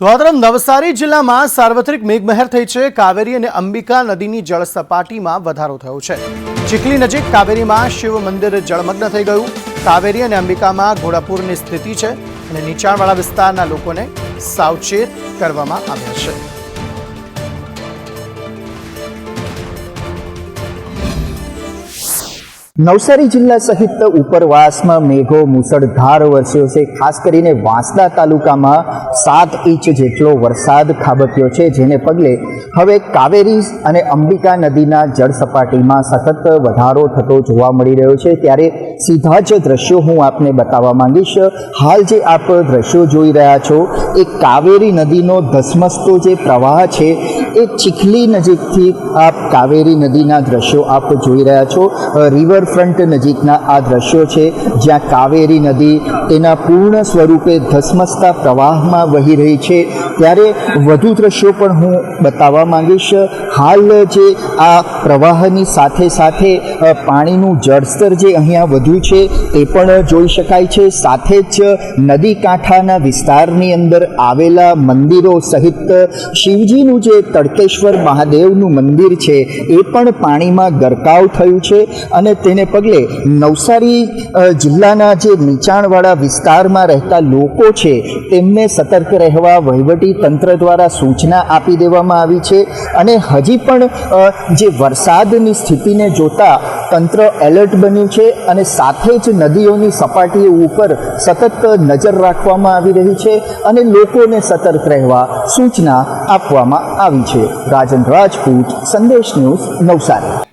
તરફ નવસારી જિલ્લામાં સાર્વત્રિક મેઘમહેર થઈ છે. કાવેરી અને અંબિકા નદીની જળ સપાટીમાં વધારો થયો છે. ચીખલી નજીક કાવેરીમાં શિવ મંદિર જળમગ્ન થઈ ગયું. કાવેરી અને અંબિકામાં ઘોડાપુરની સ્થિતિ છે અને નીચાણવાળા વિસ્તારના લોકોને સાવચેત કરવામાં આવ્યા છે. નવસારી જિલ્લા સહિત ઉપરવાસમાં મેઘો મુસળધાર વરસ્યો છે. ખાસ કરીને વાંસદા તાલુકામાં સાત ઇંચ જેટલો વરસાદ ખાબક્યો છે, જેને પગલે હવે કાવેરી અને અંબિકા નદીના જળ સપાટીમાં સતત વધારો થતો જોવા મળી રહ્યો છે. ત્યારે સીધા જ દ્રશ્યો હું આપને બતાવવા માંગીશ. હાલ જે આપ દ્રશ્યો જોઈ રહ્યા છો, એ કાવેરી નદીનો ધસમસતો જે પ્રવાહ છે એ ચીખલી નજીકથી આપ કાવેરી નદીના દ્રશ્યો આપ જોઈ રહ્યા છો. રિવરફ્રન્ટ નજીકના આ દ્રશ્યો છે, જ્યાં કાવેરી નદી તેના પૂર્ણ સ્વરૂપે ધસમસતા પ્રવાહમાં વહી રહી છે. ત્યારે વધુ દ્રશ્યો પણ હું બતાવવા માંગીશ. હાલ જે આ પ્રવાહની સાથે સાથે પાણીનું જળસ્તર જે અહીંયા વધ્યું છે તે પણ જોઈ શકાય છે. સાથે જ નદી કાંઠાના વિસ્તારની અંદર આવેલા મંદિરો સહિત શિવજીનું જે તડકેશ્વર મહાદેવનું મંદિર છે, એ પણ પાણીમાં ગરકાવ થયું છે અને તેને પગલે નવસારી જિલ્લાના જે નીચાણવાળા વિસ્તારમાં રહેતા લોકો છે, તેમને સતર્ક રહેવા વહીવટી તંત્ર દ્વારા સૂચના આપી દેવામાં આવી છે અને હજી પણ જે વરસાદની સ્થિતિને જોતા તંત્ર એલર્ટ બન્યું છે અને સાથે જ નદીઓની સપાટીઓ ઉપર સતત નજર રાખવામાં આવી રહી છે અને લોકોને સતર્ક રહેવા સૂચના આપવામાં આવી છે. રાજન રાજપૂત, સંદેશ ન્યૂઝ નવસારી.